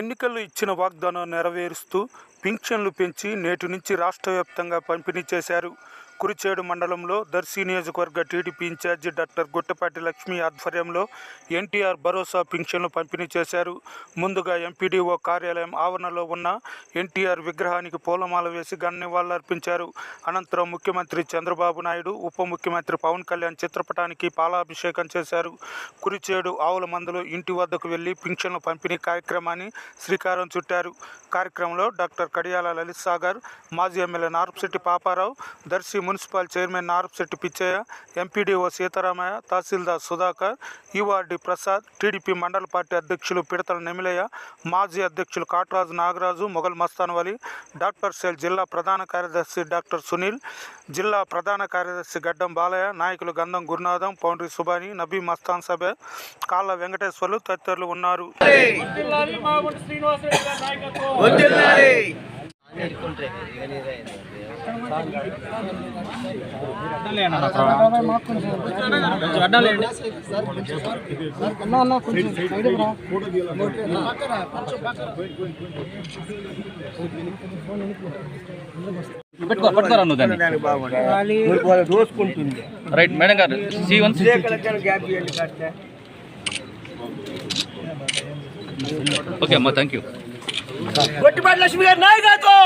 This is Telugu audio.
ఎన్నికల్లో ఇచ్చిన వాగ్దానం నెరవేరుస్తూ పింఛన్లు పెంచి నేటి నుంచి రాష్ట్ర వ్యాప్తంగా పంపిణీ చేశారు. కురిచేడు మండలంలో దర్శి నియోజకవర్గ TDP incharge doctor Guttapati Lakshmi ఆధ్వర్యంలో ఎన్టీఆర్ భరోసా పింఛన్లు పంపిణీ చేశారు. ముందుగా ఎంపీడీఓ కార్యాలయం ఆవరణలో ఉన్న ఎన్టీఆర్ విగ్రహానికి పూలమాల వేసి ఘన నివాళులర్పించారు అనంతరం ముఖ్యమంత్రి చంద్రబాబు నాయుడు ఉప ముఖ్యమంత్రి పవన్ కళ్యాణ్ చిత్రపటానికి పాలాభిషేకం చేశారు. కురిచేడు ఆవుల మందులు ఇంటి వద్దకు వెళ్ళి పింఛన్లు పంపిణీ కార్యక్రమాన్ని శ్రీకారం చుట్టారు. కార్యక్రమంలో డాక్టర్ కడియాల లలిత్ సాగర్ మాజీ MLA Narpasetti Paparao Darsi municipal chairman Narapasetti Pichaiah MPDO Sitaramaiah తహసీల్దార్ సుధాకర్ ఈవార్డి ప్రసాద్ టీడీపీ మండల పార్టీ అధ్యక్షులు పిడతల నెమిలయ్య మాజీ అధ్యక్షులు కాట్రాజు నాగరాజు మొఘల్ మస్తాన్ వలి డాక్టర్ సెల్ జిల్లా ప్రధాన కార్యదర్శి డాక్టర్ సునీల్ జిల్లా ప్రధాన కార్యదర్శి గడ్డం బాలయ్య నాయకులు గంధం గురునాథం పౌండ్రి సుబాని నబీ మస్తాన్ సభ కాళ్ళ వెంకటేశ్వర్లు తదితరులు ఉన్నారు. శ్రీనివాసరెడ్డి పెట్టుకో పట్టుకోరా నువ్వు దాన్ని దోసుకుంటుంది రైట్ మేడం గారు సి వన్ గ్యాప్ ఇవ్వండి కాస్త ఓకే అమ్మా థ్యాంక్ యూ కొట్టిపాటి లక్ష్మి గారి నాయకత్వం